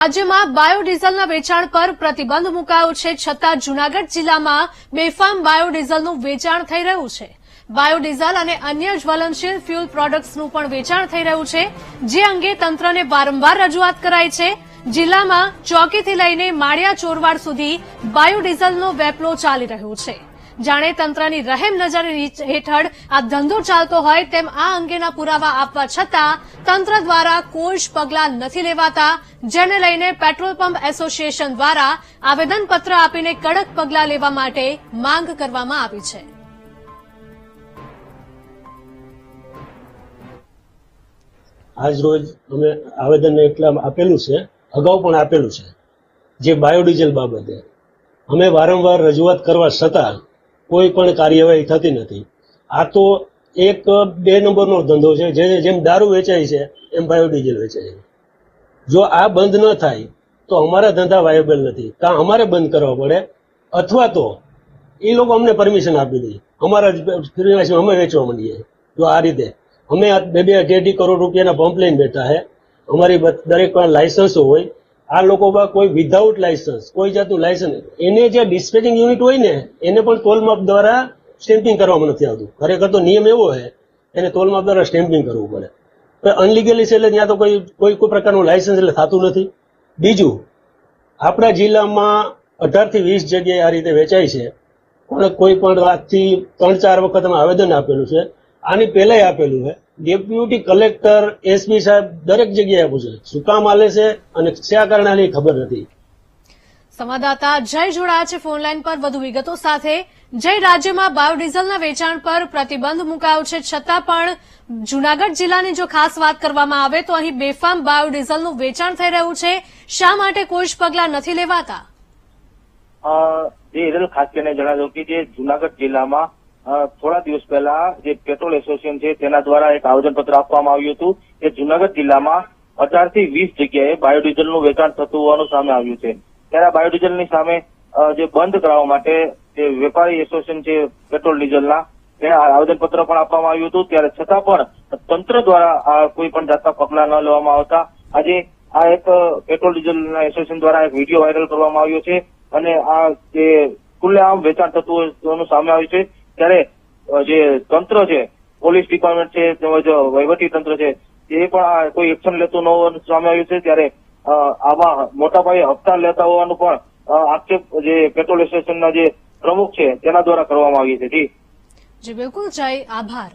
રાજ્યમાં બાયોડીઝલના વેચાણ પર પ્રતિબંધ મુકાયો છે, છતાં જૂનાગઢ જિલ્લામાં બેફામ બાયોડીઝલનું વેચાણ થઈ રહ્યું છે. બાયોડીઝલ અને અન્ય જ્વલનશીલ ફ્યુલ પ્રોડક્ટ્સનું પણ વેચાણ થઈ રહ્યું છે, જે અંગે તંત્રને વારંવાર રજૂઆત કરાઈ છે. જિલ્લામાં ચોકીથી લઈને માળિયા ચોરવાડ સુધી બાયોડીઝલનો વેપલો ચાલી રહ્યો છે. જાણે તંત્રની રહેમ નજર હેઠળ આ ધંધો ચાલતો હોય તેમ આ અંગેના પુરાવા આપવા છતાં તંત્ર દ્વારા કોઈ જ પગલાં નથી લેવાતા, જેને લઈને પેટ્રોલ પંપ એસોસિએશન દ્વારા આવેદનપત્ર આપીને કડક પગલાં લેવા માટે માંગ કરવામાં આવી છે. આજ રોજ અમે આવેદન એટલા આપેલું છે, અગાઉ પણ આપેલું છે, જે બાયોડીઝલ બાબતે. અમે વારંવાર રજૂઆત કરવા છતાં કોઈ પણ કાર્યવાહી થતી નથી. આ તો એક, બે નંબરનો ધંધો છે. જે જેમ દારૂ વેચાય છે, એમ બાયોડીઝલ વેચાય છે. જો આ બંધ ન થાય, તો અમારા ધંધા વાયેબલ નથી. કાં અમારે બંધ કરવા પડે? અથવા તો એ લોકો અમને પરમિશન આપી દે. અમારા જ અમે વેચવા માંડીએ. જો આ રીતે અમે બે બે અઢી કરોડ રૂપિયાના પંપ લઈને બેઠા છે અમારી દરેક પણ લાયસન્સો હોય આ લોકો પાસે કોઈ વિધાઉટ લાયસન્સ કોઈ જાતનું લાયસન્સ એને જે ડિસ્પેચિંગ યુનિટ હોય ને, એને પણ તોલમાપ દ્વારા સ્ટેમ્પિંગ કરવામાં નથી આવતું. ખરેખર તો નિયમ એવો છે, એને તોલમાપ દ્વારા સ્ટેમ્પિંગ કરવું પડે. પણ અનલીગલી છે એટલે ત્યાં તો કોઈ કોઈ કોઈ પ્રકારનું લાયસન્સ એટલે થતું નથી. બીજું, આપણા જિલ્લામાં અઢારથી વીસ જગ્યાએ આ રીતે વેચાય છે. પણ કોઈ પણ આજથી ત્રણ ચાર વખત આવેદન આપેલું છે. આની પહેલાંય આપેલું છે. ડેપ્યુટી કલેક્ટર એસપી સાહેબ દરેક જગ્યાએ પૂછે છે શું કામ આલે છે અને શા કારણે આની ખબર નથી? સંવાદદાતા જય જોડાયા છે ફોનલાઈન પર. વધુ વિગતો સાથે જય રાજ્યમાં બાયોડીઝલના વેચાણ પર પ્રતિબંધ મુકાયો છે. છતાં પણ જૂનાગઢ જિલ્લાની જો ખાસ વાત કરવામાં આવે તો અહીં બેફામ બાયોડીઝલનું વેચાણ થઈ રહ્યું છે. શા માટે કોઈ જ પગલાં નથી લેવાતા? અ, જે ખાસ કરીને જણાવ્યું કે જે જુનાગઢ જિલ્લામાં થોડા દિવસ પહેલા જે પેટ્રોલ એસોસિએશન છે તેના દ્વારા એક આવેદનપત્ર આપવામાં આવ્યું હતું કે જુનાગઢ જિલ્લામાં અઢારથી વીસ જગ્યાએ બાયોડીઝલનું વેચાણ થતું હોવાનું સામે આવ્યું છે. ત્યારે આ બાયોડીઝલની સામે જે બંધ કરાવવા માટે જે વેપારી એસોસિએશન છે પેટ્રોલ ડીઝલના તેને આવેદનપત્ર પણ આપવામાં આવ્યું હતું. ત્યારે છતાં પણ તંત્ર દ્વારા આ કોઈ પણ જાતના પગલાં ન લેવામાં આવતા. આજે આ એક પેટ્રોલ ડીઝલના એસોસિએશન દ્વારા એક વીડિયો વાયરલ કરવામાં આવ્યો છે. અને આ જે ખુલ્લેઆમ વેચાણ થતું હોવાનું સામે આવ્યું છે. ત્યારે જે તંત્ર છે, પોલીસ ડિપાર્ટમેન્ટ છે, તેમજ વહીવટી તંત્ર છે, એ પણ કોઈ એક્શન લેતું ન હોવાનું સામે આવ્યું છે. ત્યારે આમાં મોટા પાયે હપ્તા લેતા હોવાનું પણ આક્ષેપ જે પેટ્રોલ સ્ટેશનના જે પ્રમુખ છે, તેના દ્વારા કરવામાં આવી છે. જી. જી, બિલકુલ. જય આભાર.